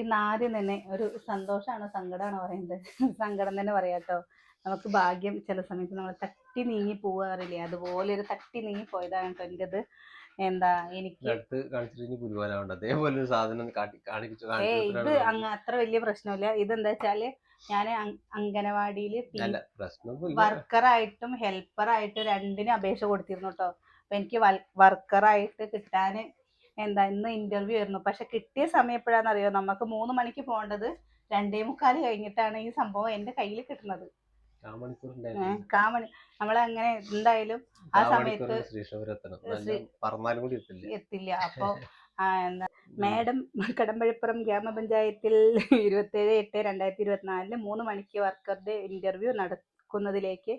ഇന്ന് ആദ്യം തന്നെ ഒരു സന്തോഷമാണോ സങ്കടമാണോ പറയുന്നത്? സങ്കടം തന്നെ പറയാട്ടോ നമുക്ക് ഭാഗ്യം ചില സമയത്ത് നമ്മൾ തട്ടി നീങ്ങി പോവാറില്ലേ? അതുപോലെ ഒരു തട്ടി നീങ്ങി പോയതാണ് കേട്ടോ എന്റെത് എന്താ എനിക്ക് ഏ ഇത് അങ്ങ് അത്ര വലിയ പ്രശ്നമില്ല. ഇതെന്താ വെച്ചാൽ ഞാൻ ആയിട്ടും വർക്കറായിട്ടും ഹെൽപ്പറായിട്ടും രണ്ടിനും അപേക്ഷ കൊടുത്തിരുന്നു കേട്ടോ. അപ്പൊ എനിക്ക് വർക്കറായിട്ട് കിട്ടാന് എന്താ ഇന്ന് ഇന്റർവ്യൂ ആയിരുന്നു. പക്ഷെ കിട്ടിയ സമയം എപ്പോഴാണെന്നറിയോ? നമുക്ക് മൂന്ന് മണിക്ക് പോകേണ്ടത് രണ്ടേ മുക്കാൽ കഴിഞ്ഞിട്ടാണ് ഈ സംഭവം എന്റെ കയ്യിൽ കിട്ടുന്നത്. കാമണി നമ്മളങ്ങനെ എന്തായാലും ആ സമയത്ത് എത്തില്ല. അപ്പൊ എന്താ മാഡം കടമ്പഴിപ്പുറം ഗ്രാമപഞ്ചായത്തിൽ ഇരുപത്തേഴ് എട്ട് രണ്ടായിരത്തി ഇരുപത്തിനാലിന് മൂന്ന് മണിക്ക് വർക്കറുടെ ഇന്റർവ്യൂ നടക്കുന്നതിലേക്ക്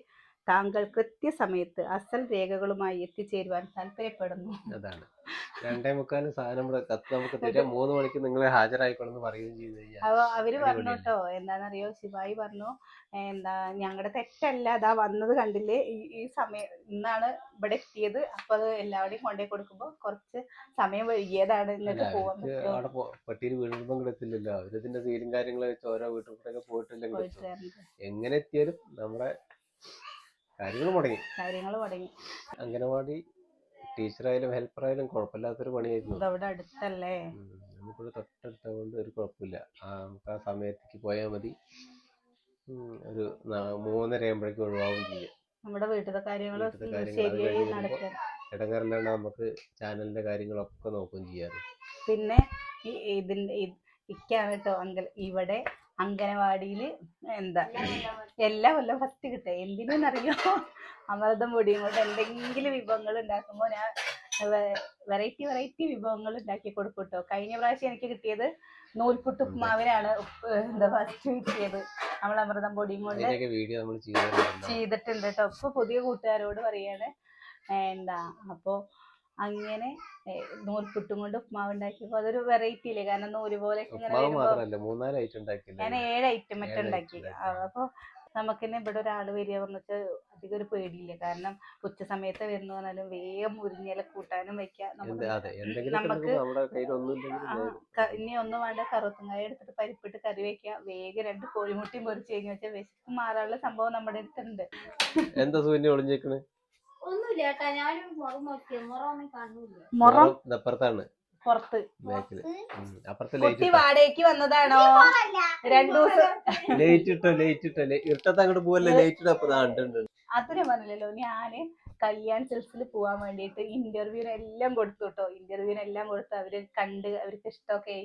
താങ്കൾ കൃത്യസമയത്ത് അസൽ രേഖകളുമായി എത്തിച്ചേരുവാൻ താല്പര്യപ്പെടുന്നു. അതാണ്. രണ്ടേ മുക്കാൽ സാധനം ഇവിടെ കത്ത് നമുക്ക് തരാം. മൂന്ന് മണിക്ക് നിങ്ങൾ ഹാജരായിക്കോളെന്ന് പറയുകയും ചെയ്തു കഴിഞ്ഞാൽ. അപ്പൊ അവർ പറഞ്ഞു? കേട്ടോ എന്താണെന്നറിയോ? ശിവായി പറഞ്ഞു എന്താ ഞങ്ങളുടെ തെറ്റല്ല അതാ വന്നത് കണ്ടില്ലേ? ഈ സമയം ഇന്നാണ് ഇവിടെ എത്തിയത്. അപ്പൊ അത് എല്ലാവരുടെയും കൊണ്ടേ കൊടുക്കുമ്പോ കുറച്ച് സമയം വൈകിയതാണ് എന്നിട്ട് പോവാൻ അവിടെ പട്ടിയിൽ വീഴുമ്പോൾ കിടത്തില്ലല്ലോ അവരിതിന്റെ സീലും കാര്യങ്ങളും വെച്ച് ഓരോ വീട്ടിലൂടെ പോയിട്ടില്ലെങ്കിൽ എങ്ങനെ എത്തിയാലും നമ്മുടെ കാര്യങ്ങൾ മുടങ്ങി. കാര്യങ്ങൾ തുടങ്ങി അംഗനവാടി ടീച്ചറായാലും ഹെൽപ്പറായാലും കുഴപ്പമില്ലാത്തൊരു പണിയായിരുന്നു. അവിടെ അടുത്തല്ലേ. നമുക്കിവിടെ തൊട്ടടുത്ത കൊണ്ട് ഒരു കുഴപ്പമില്ല. ആ നമുക്ക് ആ സമയത്തേക്ക് പോയാൽ മതി. ഒരു മൂന്നര ആകുമ്പോഴേക്കും ഒഴിവാകും ചെയ്യാം. നമ്മുടെ വീട്ടിലത്തെ കാര്യങ്ങളൊക്കെ ഇടങ്ങറിലാണ് നമുക്ക് ചാനലിന്റെ കാര്യങ്ങളൊക്കെ നോക്കുകയും ചെയ്യാറ് പിന്നെ ഇതിന്റെ ഇക്കാണ് കേട്ടോ അങ്കിൾ. ഇവിടെ അംഗനവാടിയിൽ എന്താ എല്ലാ കൊല്ലം ഫസ്റ്റ് കിട്ടുക എന്തിനെന്നറിയോ? അമൃതം പൊടിയും കൊണ്ട് എന്തെങ്കിലും വിഭവങ്ങൾ ഉണ്ടാക്കുമ്പോൾ ഞാൻ വെറൈറ്റി വെറൈറ്റി വിഭവങ്ങൾ ഉണ്ടാക്കി കൊടുക്കും കേട്ടോ കഴിഞ്ഞ പ്രാവശ്യം എനിക്ക് കിട്ടിയത് നൂൽപുട്ട് ഉപ്മാവിനാണ്. ഉപ്പ് എന്താ ഫസ്റ്റ് കിട്ടിയത്. നമ്മൾ അമൃതം പൊടിയും കൊണ്ട് ചെയ്തിട്ടുണ്ട് കേട്ടോ ഇപ്പൊ പുതിയ കൂട്ടുകാരോട് പറയാണ് എന്താ അപ്പോ അങ്ങനെ നൂൽപുട്ടും കൊണ്ട് ഉപ്മാവ് ഉണ്ടാക്കിയപ്പോ അതൊരു വെറൈറ്റി ഇല്ലേ കാരണം നൂൽ പോലെ ഞാൻ ഏഴ് ഐറ്റം മറ്റും ഉണ്ടാക്കി. അപ്പൊ നമുക്ക് തന്നെ ഇവിടെ ഒരാൾ വരിക പറഞ്ഞിട്ട് അധികം ഒരു പേടിയില്ല. കാരണം ഉച്ച സമയത്ത് വരുന്ന പറഞ്ഞാലും വേഗം മുരിഞ്ഞില കൂട്ടാനും വെക്കാം. നമുക്ക് ഇനി ഒന്നും വേണ്ട കറുത്തുങ്ങായ എടുത്തിട്ട് പരിപ്പിട്ട് കറി വെക്കാം. വേഗം രണ്ട് കോഴിമുട്ടിയും പൊരിച്ചു കഴിഞ്ഞ് വെച്ചാൽ വിശപ്പ് മാറാനുള്ള സംഭവം നമ്മുടെ അടുത്തുണ്ട്. എന്താ സൂര്യ ഒളിഞ്ഞേക്കണ്? ഒന്നുമില്ല ചേട്ടാ ഞാനും മുറം നോക്കിയത് മുറം ഒന്നും കാണൂല മുറം? അപ്പുറത്താണ് പുറത്ത്. ബാക്കിൽ. ഉം. അപ്പുറത്തെ കുട്ടി ലൈറ്റ് വാടകയ്ക്ക് വന്നതാണോ? രണ്ടു ദിവസം. ലേറ്റ് ഇട്ടോ? ലേറ്റ് ഇട്ടോ? ഇരുട്ടത്ത് അങ്ങോട്ട് പോവല്ലേ? ലേറ്റ് ഇട്ടോ? അപ്പൊ ഞാൻ ഞാൻ കല്യാൺ സിൽസിൽ പോവാൻ വേണ്ടിയിട്ട് ഇന്റർവ്യൂവിനെല്ലാം കൊടുത്തു കേട്ടോ ഇന്റർവ്യൂവിനെല്ലാം കൊടുത്ത് അവർ കണ്ട് അവർക്ക് ഇഷ്ടമൊക്കെ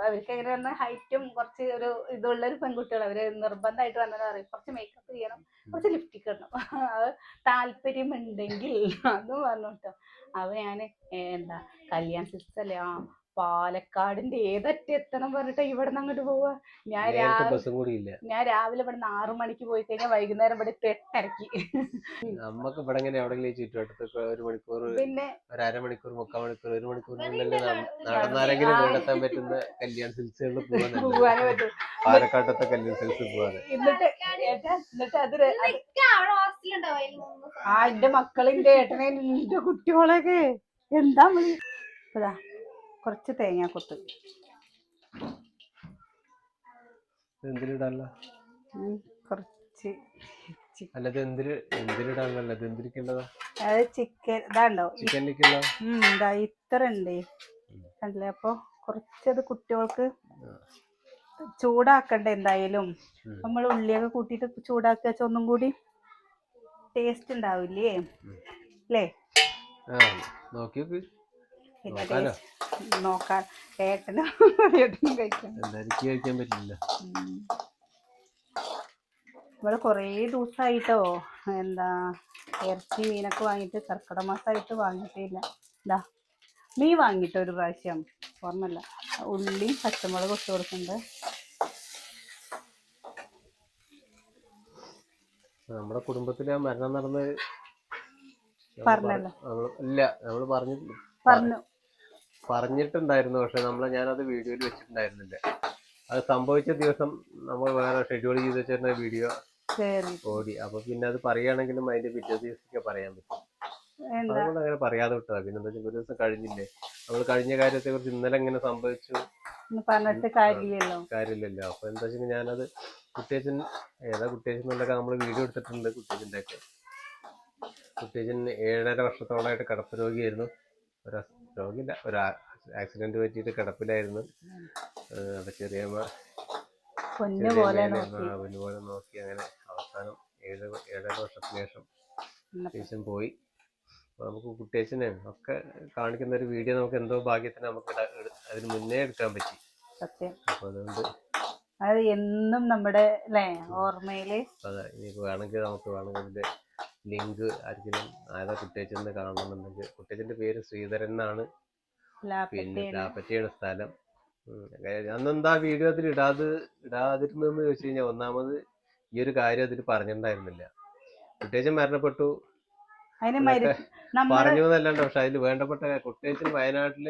അവർക്ക് എങ്ങനെ വന്ന ഹൈറ്റും കുറച്ച് ഒരു ഇതുള്ള ഒരു പെൺകുട്ടികൾ അവർ നിർബന്ധമായിട്ട് വന്നത് പറയും കുറച്ച് മേക്കപ്പ് ചെയ്യണം കുറച്ച് ലിപ്സ്റ്റിക് ഇടണം. അത് താല്പര്യമുണ്ടെങ്കിൽ അതും പറഞ്ഞു കേട്ടോ. അപ്പൊ ഞാൻ എന്താ കല്യാൺ സിൽക്സ് ആ പാലക്കാടിന്റെ ഏതറ്റം എത്തണം പറഞ്ഞിട്ട് ഇവിടെ നിന്ന് അങ്ങോട്ട് പോവാ? ഞാൻ രാവിലെ കൂടി ഇല്ല. ഞാൻ രാവിലെ ഇവിടെ നിന്ന് ആറു മണിക്ക് പോയി കഴിഞ്ഞാൽ വൈകുന്നേരം ഇവിടെ എത്തി എട്ടരക്ക് നമുക്ക് ഇവിടെ എങ്ങനെ എവിടെങ്കിലും ചുറ്റുവട്ടത്തൊക്കെ ഒരു മണിക്കൂർ പിന്നെ ഒരു അരമണിക്കൂർ മുക്കാൽ മണിക്കൂർ ഒരു മണിക്കൂർ നടന്നാലെങ്കിലും പറ്റുന്ന കല്യാൺ സിൽസുകളിൽ പോകാൻ പോവാനേ പറ്റും. പാലക്കാട്ടത്തെ കല്യാൺ സിൽസ് പോവാതെ എന്നിട്ട് അത് ആ എന്റെ മക്കളിന്റെ ഏട്ടനെ എന്റെ കുട്ടികളൊക്കെ. എന്താ വിളി? കുറച്ച് തേങ്ങാക്കൊത്ത് കൊത്ത്. ഉം, കുറച്ച് ചി- അല്ലത് എന്തിൽ എന്തിലിടാനല്ല ഇത് എന്തിരിക്കേണ്ടതാ അത് ചിക്കൻ ഇതാണ്ടോ ചിക്കനിലേക്കുള്ള? ഉം ഇതാ ഇത്ര ഉണ്ട് കണ്ടില്ലേ? അപ്പൊ കുറച്ചത് കുട്ടികൾക്ക് ചൂടാക്കണ്ട എന്തായാലും. നമ്മൾ ഉള്ളിയൊക്കെ കൂട്ടിയിട്ട് ചൂടാക്കുക ഒന്നും കൂടി ടേസ്റ്റ് ഉണ്ടാവില്ലേ? അല്ലേ നോക്ക് പിന്നെ നോക്കാൻ ഏട്ടനും ഏട്ടനും കഴിക്കാൻ പറ്റില്ല. ഇവിടെ കുറേ ദിവസായിട്ടോ എന്താ ഇറച്ചി മീനൊക്കെ വാങ്ങിയിട്ട് കർക്കിടക മാസമായിട്ട് വാങ്ങിയിട്ടില്ല ഇതാ മീൻ വാങ്ങിട്ട് ഒരു പ്രാവശ്യം? ഓർമ്മല്ല ഉള്ളിയും പച്ചമുളകും ഇട്ട് കൊടുക്കുന്നുണ്ട്. നമ്മുടെ കുടുംബത്തിലെ മരണം നടന്ന് പറഞ്ഞല്ലോ. ഇല്ല നമ്മൾ പറഞ്ഞു പറഞ്ഞു. പറഞ്ഞിട്ടുണ്ടായിരുന്നു പക്ഷെ നമ്മൾ ഞാനത് വീഡിയോയിൽ വെച്ചിട്ടുണ്ടായിരുന്നില്ല. അത് സംഭവിച്ച ദിവസം നമ്മൾ വേറെ ഷെഡ്യൂൾ ചെയ്ത് വെച്ചിരുന്ന വീഡിയോ ഓടി. അപ്പൊ പിന്നെ അത് പറയുകയാണെങ്കിലും അതിന്റെ പിറ്റേ ദിവസമൊക്കെ പറയാൻ പറ്റും. അതുകൊണ്ട് അങ്ങനെ പറയാതെ വിട്ടതാ. പിന്നെ എന്താ ഒരു ദിവസം കഴിഞ്ഞില്ലേ? നമ്മൾ കഴിഞ്ഞ കാര്യത്തെ കുറിച്ച് ഇന്നലെ ഇങ്ങനെ സംഭവിച്ചു? പറഞ്ഞിട്ട് കാര്യമില്ലല്ലോ. കാര്യമില്ലല്ലോ. അപ്പൊ എന്താ വെച്ചാൽ ഞാനത് കുട്ടിയച്ചൻ ഏതാ കുട്ടിയച്ചൻ എന്നുള്ളതൊക്കെ നമ്മൾ വീഡിയോ എടുത്തിട്ടുണ്ട് കുട്ടിയച്ചന്റെ ഒക്കെ കുട്ടിയച്ചൻ ഏഴര വർഷത്തോളമായിട്ട് കിടപ്പ് രോഗിയായിരുന്നു. ഒരു രോഗിയില്ല ഒരു ആക്സിഡന്റ് പറ്റിയിട്ട് കിടപ്പിലായിരുന്നു. ഏഹ് അപ്പൊ ചെറിയ പൊന്നു പോലെ നോക്കി. അങ്ങനെ അവസാനം ഏഴ് ഏഴര വർഷത്തിന് ശേഷം ശേഷം പോയി. നമുക്ക് കുട്ടിയച്ചനെ ഒക്കെ കാണിക്കുന്ന ഒരു വീഡിയോ നമുക്ക് എന്തോ ഭാഗ്യത്തിന് നമുക്ക് അതിന് മുന്നേ എടുക്കാൻ പറ്റി. സത്യം. അപ്പൊ അതുകൊണ്ട് അത് എന്നും നമ്മുടെ ഓർമ്മയിൽ അതെ ഇനി വേണമെങ്കിൽ നമുക്ക് വേണമെങ്കിൽ ലിങ്ക് ആർക്കെങ്കിലും ആരാ കുട്ടിയച്ചെന്ന് കാണണമെന്നുണ്ടെങ്കിൽ കുട്ടിയച്ചന്റെ പേര് ശ്രീധരൻ എന്നാണ്. പിന്നെ ലാപ്പറ്റിയാണ്. സ്ഥലം. അന്നെന്താ വീഡിയോ അതിൽ ഇടാതെ ഇടാതിരുന്നെന്ന് ചോദിച്ചു കഴിഞ്ഞാൽ ഒന്നാമത് ഈ ഒരു കാര്യം അതിൽ പറഞ്ഞിട്ടുണ്ടായിരുന്നില്ല. കുട്ടിയച്ചൻ മരണപ്പെട്ടു. പറഞ്ഞു എന്നല്ലാണ്ട് പക്ഷെ അതിൽ വേണ്ടപ്പെട്ട കുട്ടിയച്ചൻ വയനാട്ടിൽ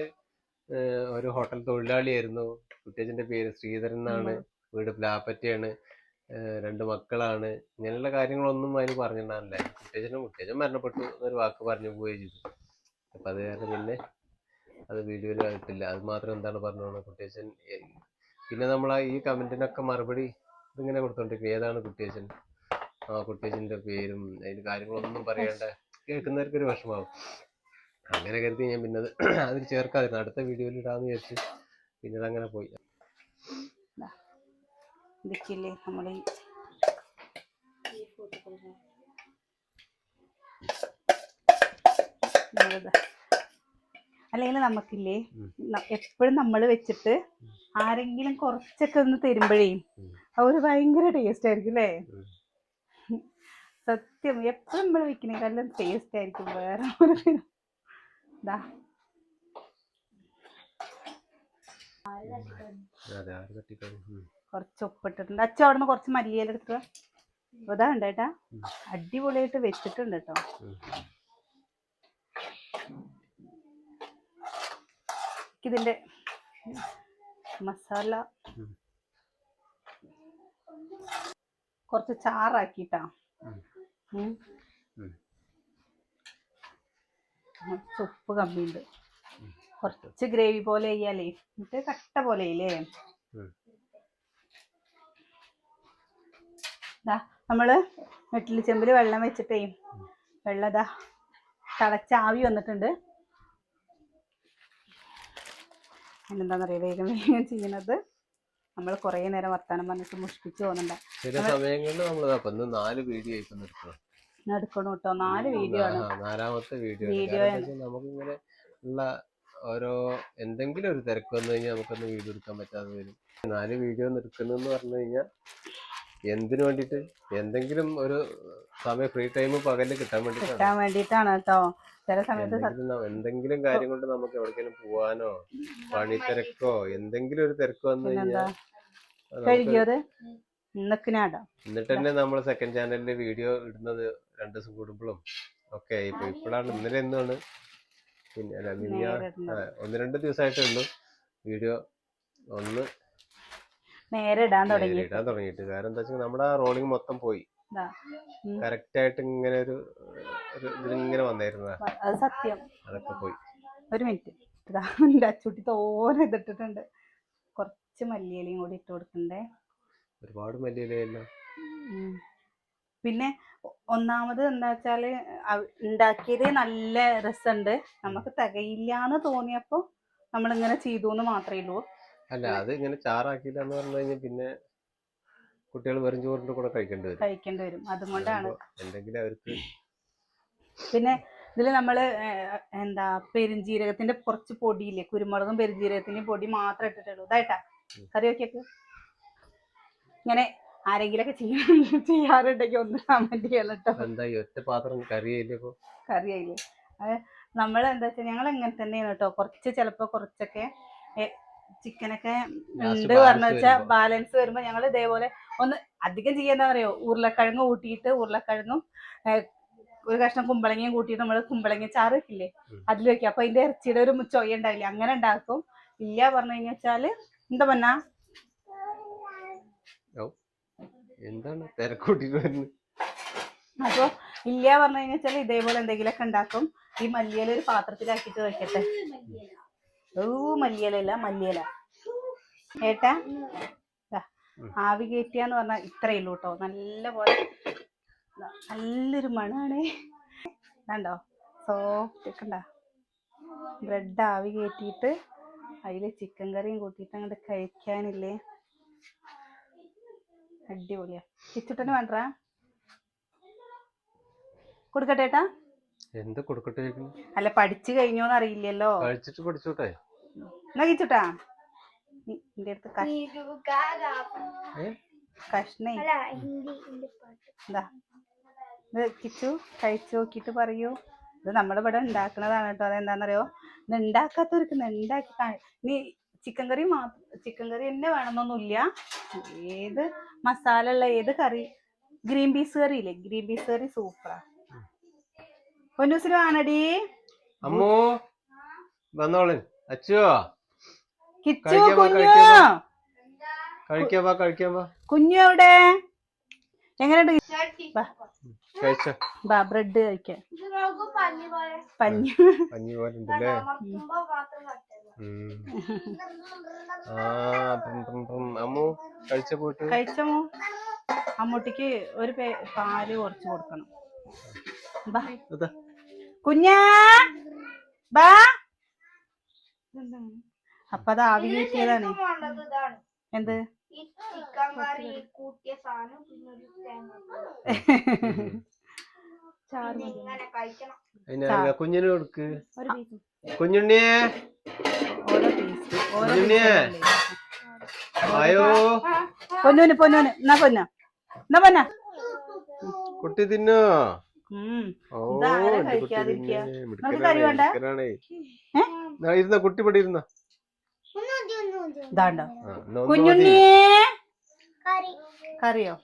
ഒരു ഹോട്ടൽ തൊഴിലാളിയായിരുന്നു. കുട്ടിയച്ചന്റെ പേര് ശ്രീധരൻ എന്നാണ്. വീട് പ്ലാപ്പറ്റയാണ് ഏഹ്, രണ്ട് മക്കളാണ്. ഇങ്ങനെയുള്ള കാര്യങ്ങളൊന്നും അതിന് പറഞ്ഞിട്ടുണ്ടാവില്ല കുട്ടിയച്ചനും കുട്ടിയച്ചൻ മരണപ്പെട്ടു എന്നൊരു വാക്ക് പറഞ്ഞു പോവുകയും ചെയ്തു. അപ്പൊ അത് കാരണം പിന്നെ അത് വീഡിയോയിൽ ആയിട്ടില്ല അത് മാത്രം എന്താണ് പറഞ്ഞോളൂ? കുട്ടിയച്ചൻ പിന്നെ നമ്മൾ ഈ കമന്റിനൊക്കെ മറുപടി ഇതിങ്ങനെ കൊടുത്തോണ്ടിരിക്കും ഏതാണ് കുട്ടിയച്ചൻ ആ കുട്ടിയച്ചന്റെ പേരും അതിന്റെ കാര്യങ്ങളൊന്നും പറയണ്ട കേൾക്കുന്നവർക്ക് ഒരു വിഷമാവും അങ്ങനെ കരുതി ഞാൻ പിന്നെ അത് അതിൽ ചേർക്കാതിരുന്നു. അടുത്ത വീഡിയോയിൽ ഇടാന്ന് വിചാരിച്ച് പിന്നെ അതങ്ങനെ പോയി. ഈ നമ്മളിത് അല്ലെങ്കിൽ നമുക്കില്ലേ. എപ്പോഴും നമ്മൾ വെച്ചിട്ട് ആരെങ്കിലും കുറച്ചൊക്കെ ഒന്ന് തരുമ്പോഴേ. ഒരു ഭയങ്കര ടേസ്റ്റ് ആയിരിക്കും അല്ലേ? സത്യം. എപ്പോഴും നമ്മൾ വെക്കണേക്കാളും ടേസ്റ്റ് ആയിരിക്കും വേറെ ഒരു അതെ ആര്. കുറച്ച് ഉപ്പിട്ടിട്ടുണ്ട് അച്ഛൻ അവിടെ നിന്ന് കുറച്ച് മല്ലിയില എടുക്കുക ഇതാ ഉണ്ടേട്ടാ ഉം. അടിപൊളിയായിട്ട് വെച്ചിട്ടുണ്ട് കേട്ടോ. ഇതിന്റെ മസാല. കുറച്ച് ചാറാക്കിട്ടാ. കുറച്ച് ഉപ്പ് കമ്മിയുണ്ട്. കുറച്ച് ഗ്രേവി പോലെ ചെയ്യാലേ എന്നിട്ട് കട്ട പോലെ ഇല്ലേ ദാ നമ്മൾ വെട്ടിൽ ചെമ്പിൽ വെള്ളം വെച്ചിട്ടേ വെള്ളം ഇതാ തിളച്ച ആവി വന്നിട്ടുണ്ട്. എന്താണെന്നറിയാം വേഗം വേഗം ചെയ്യണത്. നമ്മൾ കുറേ നേരം വർത്താനം പറഞ്ഞിട്ട് മുഷിപ്പിച്ച് പോകുന്നുണ്ട്. ചില സമയങ്ങളിൽ നമ്മൾ നാല് വീഡിയോ എടുക്കണം കേട്ടോ നാല് വീഡിയോ ആണ്. നാലാമത്തെ വീഡിയോ Video നമുക്ക് ഇങ്ങനെ ഉള്ള ഓരോ എന്തെങ്കിലും ഒരു തിരക്ക് വന്നു കഴിഞ്ഞാൽ നമുക്കൊന്ന് വീഡിയോ എടുക്കാൻ പറ്റാതെ വരും. നാല് വീഡിയോ നിൽക്കുന്നു പറഞ്ഞു കഴിഞ്ഞാൽ എന്തിനു വേണ്ടിയിട്ട് എന്തെങ്കിലും ഒരു സമയം ഫ്രീ ടൈം പകൽ കിട്ടാൻ വേണ്ടിട്ടാണ്. കിട്ടാൻ വേണ്ടിയിട്ടാണ് കേട്ടോ. ചില സമയത്ത് എന്തെങ്കിലും കാര്യം കൊണ്ട് നമുക്ക് എവിടേക്കെങ്കിലും പോവാനോ പണിത്തിരക്കോ എന്തെങ്കിലും ഒരു തിരക്ക് വന്നു കഴിഞ്ഞാൽ എന്നിട്ട് തന്നെ നമ്മൾ സെക്കൻഡ് ചാനലിൽ വീഡിയോ ഇടുന്നത് രണ്ടു ദിവസം കൂടുമ്പോഴും ഒക്കെ ഇപ്പൊ ഇപ്പോഴാണ് ഇന്നലെ എന്നാണ് പിന്നെ. ഒന്ന് രണ്ട് ദിവസമായിട്ടുള്ളൂ വീഡിയോ ഒന്ന് നേരെ ഇടാൻ തുടങ്ങി ഇടാൻ തുടങ്ങിയിട്ട്. കാരണം എന്താ വെച്ചാൽ നമ്മുടെ ആ റോളിങ് മൊത്തം പോയി. കറക്റ്റ് ആയിട്ട് ഇങ്ങനെ ഒരു ഇങ്ങനെ ഇതിലിങ്ങനെ വന്നായിരുന്നതാ അത് സത്യം. അതൊക്കെ പോയി. ഒരു മിനിറ്റ്. ഇതാ എന്റെ അച്ചുട്ടി തോനെ ഇതിട്ടിട്ടുണ്ട്. കുറച്ച് മല്ലിയിലയും കൂടി ഇട്ട് കൊടുക്കണ്ടേ? ഒരുപാട് മല്ലിയിലയല്ലോ. പിന്നെ ഒന്നാമത് എന്താ വെച്ചാൽ ഉണ്ടാക്കിയത് നല്ല രസമുണ്ട് നമുക്ക് തികയില്ലാന്ന് തോന്നിയപ്പോ നമ്മളിങ്ങനെ ചെയ്തു എന്ന് മാത്രമേ ഉള്ളൂ. അല്ല അത് ഇങ്ങനെ ചാറാക്കിയില്ല എന്ന് പറഞ്ഞു കഴിഞ്ഞാൽ പിന്നെ കുട്ടികൾ വെറും ചോറിന്റെ കൂടെ കഴിക്കേണ്ടി വരും. കഴിക്കേണ്ടി വരും. അതുകൊണ്ടാണ്. എന്തെങ്കിലും അവർക്ക് പിന്നെ ഇതിൽ നമ്മൾ എന്താ പെരുംജീരകത്തിന്റെ കുറച്ച് പൊടിയില്ലേ കുരുമുളകും പെരുംജീരകത്തിന്റെ പൊടി മാത്രം ഇട്ടിട്ടുള്ളൂ. ഇതായിട്ടാ. കറി വെക്കൊക്കെ ഇങ്ങനെ ആരെങ്കിലൊക്കെ ചെയ്യാൻ ചെയ്യാറുണ്ടെങ്കിൽ ഒന്ന് കമന്റ് ചെയ്യണം കേട്ടോ എന്താ ഒറ്റ പാത്രം കറിയായില്ലേ കറിയായില്ലേ നമ്മൾ എന്താ വെച്ചാൽ ഞങ്ങൾ എങ്ങനെ തന്നെയാണ് കേട്ടോ കുറച്ച് ചിലപ്പോ കുറച്ചൊക്കെ ചിക്കനൊക്കെ ഉണ്ട് balance പറഞ്ഞു വെച്ചാൽ വരുമ്പോ. ബാലൻസ് വരുമ്പോൾ ഞങ്ങൾ ഇതേപോലെ ഒന്ന് അധികം ചെയ്യാന്ന് പറയോ ഉരുളക്കിഴങ്ങ് കൂട്ടിയിട്ട് ഉരുളക്കിഴങ്ങും ഒരു കഷ്ണം കുമ്പളങ്ങയും കൂട്ടിയിട്ട് നമ്മൾ കുമ്പളങ്ങ ചാറ് വെക്കില്ലേ. അതിൽ വെക്കും. അപ്പൊ അതിന്റെ ഇറച്ചിയുടെ ഒരു ചൊയ്യ ഉണ്ടാവില്ല അങ്ങനെ ഉണ്ടാക്കും. ഇല്ല പറഞ്ഞു കഴിഞ്ഞു വെച്ചാൽ എന്താ പറഞ്ഞാ? എന്താണ് തിരക്കൂട്ടിട്ട് വരുന്നത് അപ്പൊ ഇല്ല പറഞ്ഞു കഴിഞ്ഞാൽ ഇതേപോലെ എന്തെങ്കിലുമൊക്കെ ഉണ്ടാക്കും. ഈ മല്ലിയില ഒരു പാത്രത്തിലാക്കിയിട്ട് വെക്കട്ടെ. ഓ മല്ലിയിലല്ല മല്ലിയില. ഏട്ടാ ആവി കയറ്റിയെന്ന് പറഞ്ഞാൽ ഇത്രയേ ഉള്ളൂ കേട്ടോ നല്ല പോലെ നല്ലൊരു മണാണ്. കണ്ടോ? സോഫ്റ്റ് ഒക്കെ ബ്രെഡ് ആവി കയറ്റിയിട്ട് അതിൽ ചിക്കൻ കറിയും കൂട്ടിയിട്ട് അങ്ങോട്ട് കഴിക്കാനില്ലേ? അടിപൊളിയാ. കിച്ചുട്ടന് വേണ്ട കൊടുക്കട്ടെ ഏട്ടാ? എന്ത് കൊടുക്കട്ടെ അല്ല പഠിച്ചു കഴിഞ്ഞോന്ന് അറിയില്ലല്ലോ. കഴിച്ചിട്ട് പഠിച്ചോട്ടെ എന്നാ കിച്ചുട്ടാ നിന്റെ അടുത്ത് കഷ്ണേ. എന്താ? ഇത് കിച്ചു കഴിച്ചു നോക്കിയിട്ട് പറയൂ. ഇത് നമ്മളിവിടെ ഉണ്ടാക്കുന്നതാണ് കേട്ടോ. അതെന്താണെന്നറിയോ ഇത് ഉണ്ടാക്കാത്തവർക്ക് ഉണ്ടാക്കി നീ ചിക്കൻ കറി മാത്രം ചിക്കൻ കറി തന്നെ വേണമെന്നൊന്നുമില്ല. ഏത് മസാല ഉള്ള ഏത് കറി? ഗ്രീൻ പീസ് കറി ഇല്ലേ? ഗ്രീൻ പീസ് കറി സൂപ്പറാ. പൊന്നൂസിന് വേണടി അമ്മോ വന്നോളൻ അച്ചോ കിച്ചു വാ, കുഞ്ഞു. കഴിക്കാൻ കഴിക്കാൻ വാ കഴിക്കാൻ വാ. കുഞ്ഞു എവിടെ? എങ്ങനെയുണ്ട്? വാ. കഴിച്ചോ. ബാ ബ്രെഡ് കഴിക്കാൻ പഞ്ഞി പഞ്ഞു. പഞ്ഞി പോലെ ഉണ്ടല്ലേ. അമ്മു കഴിച്ച പോയിട്ട്? അമ്മൂട്ടിക്ക് ഒരു പാൽ കുറച്ച് കൊടുക്കണം. ബാ കുഞ്ഞാ ബാ. അപ്പൊ അത് ആവി കയറ്റിയതാണ്. എന്ത് കുഞ്ഞിന് കൊടുക്ക്. കുഞ്ഞുണ്ണിയെ. കുഞ്ഞുണ്ണിയെ. ആയോ? പൊന്നൂന് പൊന്നൂന്. എന്നാ പൊന്ന? എന്നാ പൊന്ന? കുട്ടി തിന്നോ? ഇരുന്ന കുട്ടി ഇവിടെ ഇരുന്ന. കുഞ്ഞുണ്ണിയേ കറി. കറിയോ?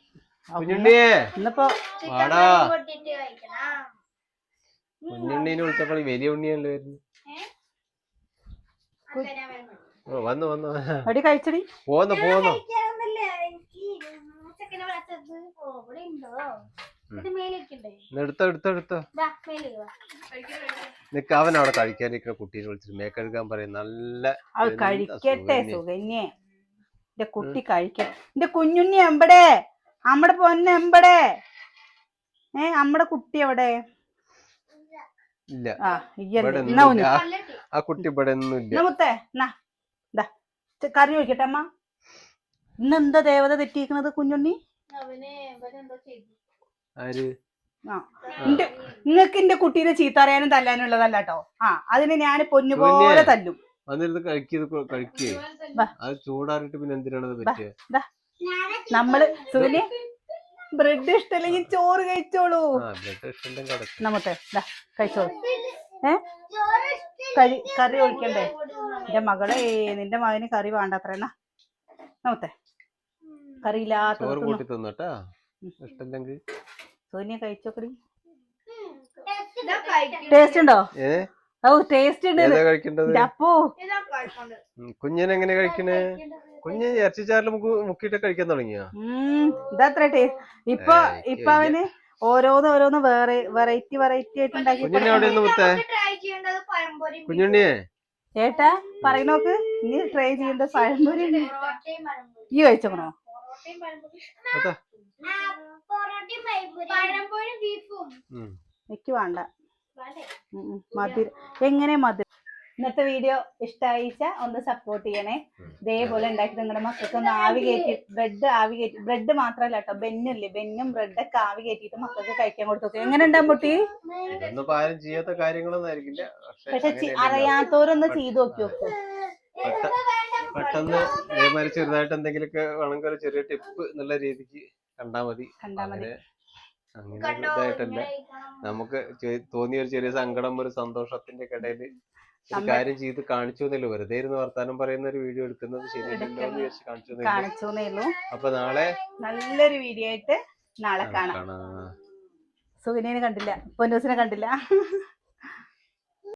കുഞ്ഞുണ്ണിയേ ഇന്നിപ്പോ കുഞ്ഞുണ്ണീനെ വിളിച്ചപ്പോൾ വലിയ ഉണ്ണിയല്ലേ വരുന്നു വന്നു വന്നു. അടി കഴിച്ചടി. പോന്നോ പോന്നോ. എടുത്തോ. നിക്ക അവൻ അവിടെ കഴിക്കാനിരിക്കുന്ന കുട്ടീനെ വിളിച്ചിട്ട് മേക്കെടുക്കാൻ പറയും. നല്ല അത് കഴിക്കട്ടെ സുഖന്യെ. സുകന്യെ എന്റെ കുട്ടി കഴിക്കട്ടെ. എന്റെ കുഞ്ഞുണ്ണി എമ്പടെ നമ്മടെ പൊന്ന എമ്പടെ. ഏ നമ്മടെ കുട്ടി എവിടെ? ഇല്ല. ആ കുട്ടി ഇവിടെ മുത്തേ കറി ഒഴിക്കട്ടെ അമ്മ. ഇന്നെന്താ ദേവത തെറ്റിയിരിക്കുന്നത് കുഞ്ഞുണ്ണി? അവനെ ഇവനെന്തോ ചെയ്തു. ആര്? ആ. എന്റെ കുട്ടീനെ ചീത്ത അറിയാനും തല്ലാനും ഉള്ളതല്ല കേട്ടോ ആ അതിന് ഞാൻ പൊന്നുപോലെ തല്ലും. വന്നിരുന്ന് കഴിക്കത് കഴിക്കേ. അത് ചൂടാറിട്ട് പിന്നെ എന്തിനാണത് നമ്മൾ സുഖനെ ബ്രെഡ് ഇഷ്ടല്ലെങ്കിൽ ചോറ് കഴിച്ചോളൂ. നമുക്ക് കഴിച്ചോളൂ. ഏ? കറി കറി ഒഴിക്കണ്ടേ? എന്റെ മകളെ നിന്റെ മകന് കറി വേണ്ടത്ര എന്നാ. നമ്മത്തെ. കറി ഇല്ലാത്ത ചോറ് കൂട്ടി തിന്നട്ടാ. ഇഷ്ടല്ലെങ്കിൽ സോനിയ കഴിച്ചോക്കടി. ടേസ്റ്റ് ഉണ്ടോ? ഓ ടേസ്റ്റ് ഉണ്ട് അപ്പോ. എങ്ങനെ കഴിക്കണേ? കുഞ്ഞ് ഇറച്ചിച്ചാറിൽ മുക്കിട്ട് മുക്കിയിട്ട് കഴിക്കാൻ തുടങ്ങിയോ? ഉം ഇതത്ര ടേസ്റ്റ് ഇപ്പൊ ഇപ്പൊ അവന് ഓരോന്ന് ഓരോന്ന് വേറെ വെറൈറ്റി വെറൈറ്റി ആയിട്ട് ഉണ്ടാക്കി കുഞ്ഞുണ്ണിയെ? ചേട്ടാ പറയുന്നോക്ക് നീ ട്രൈ ചെയ്യേണ്ട പഴംപൊരി ഈ കഴിച്ചോക്കണോ? ബീഫും. എനിക്ക് വേണ്ട. മധുര എങ്ങനെ മധുര ഇന്നത്തെ വീഡിയോ ഇഷ്ടായിച്ച ഒന്ന് സപ്പോർട്ട് ചെയ്യണേ. ഇതേപോലെ ഉണ്ടാക്കി നിങ്ങളുടെ മക്കൾക്ക് ഒന്ന് ആവി കയറ്റി ബ്രെഡ് ആവി കയറ്റി ബ്രെഡ് മാത്രല്ല കേട്ടോ ബെന്നില്ലേ? ബെന്നും ബ്രെഡൊക്കെ ആവി കയറ്റിയിട്ട് മക്കൾക്ക് കഴിക്കാൻ കൊടുത്തു എങ്ങനെ കുട്ടി പക്ഷെ അറിയാത്തവരൊന്ന് ചെയ്തു നോക്കി നോക്കൂ. പെട്ട- പെട്ടെന്ന് ചെറുതായിട്ട് എന്തെങ്കിലുമൊക്കെ വേണമെങ്കിൽ ഒരു ചെറിയ ടിപ്പ് എന്നുള്ള രീതിക്ക് കണ്ടാ മതി. അങ്ങനെ അങ്ങനെ ഒരു കണ്ടോ ഇതായിട്ടല്ല. നമുക്ക് തോന്നിയ ഒരു ചെറിയ സങ്കടം ഒരു സന്തോഷത്തിന്റെ ഇടയിൽ ഒരു കാര്യം ചെയ്ത് കാണിച്ചു എന്നല്ലോ വെറുതെ ഇരുന്ന് വർത്താനം പറയുന്ന ഒരു വീഡിയോ എടുക്കുന്നത് ശരിയല്ലല്ലോ എന്ന് വിചാരിച്ച് കാണിച്ചു എന്നേ ഉള്ളൂ. കാണിച്ചു അപ്പൊ നാളെ നല്ലൊരു വീഡിയോ ആയിട്ട് നാളെ കാണാം. കാണാം. സുഗിനെ കണ്ടില്ല. പൊന്നൂസിനെ കണ്ടില്ല.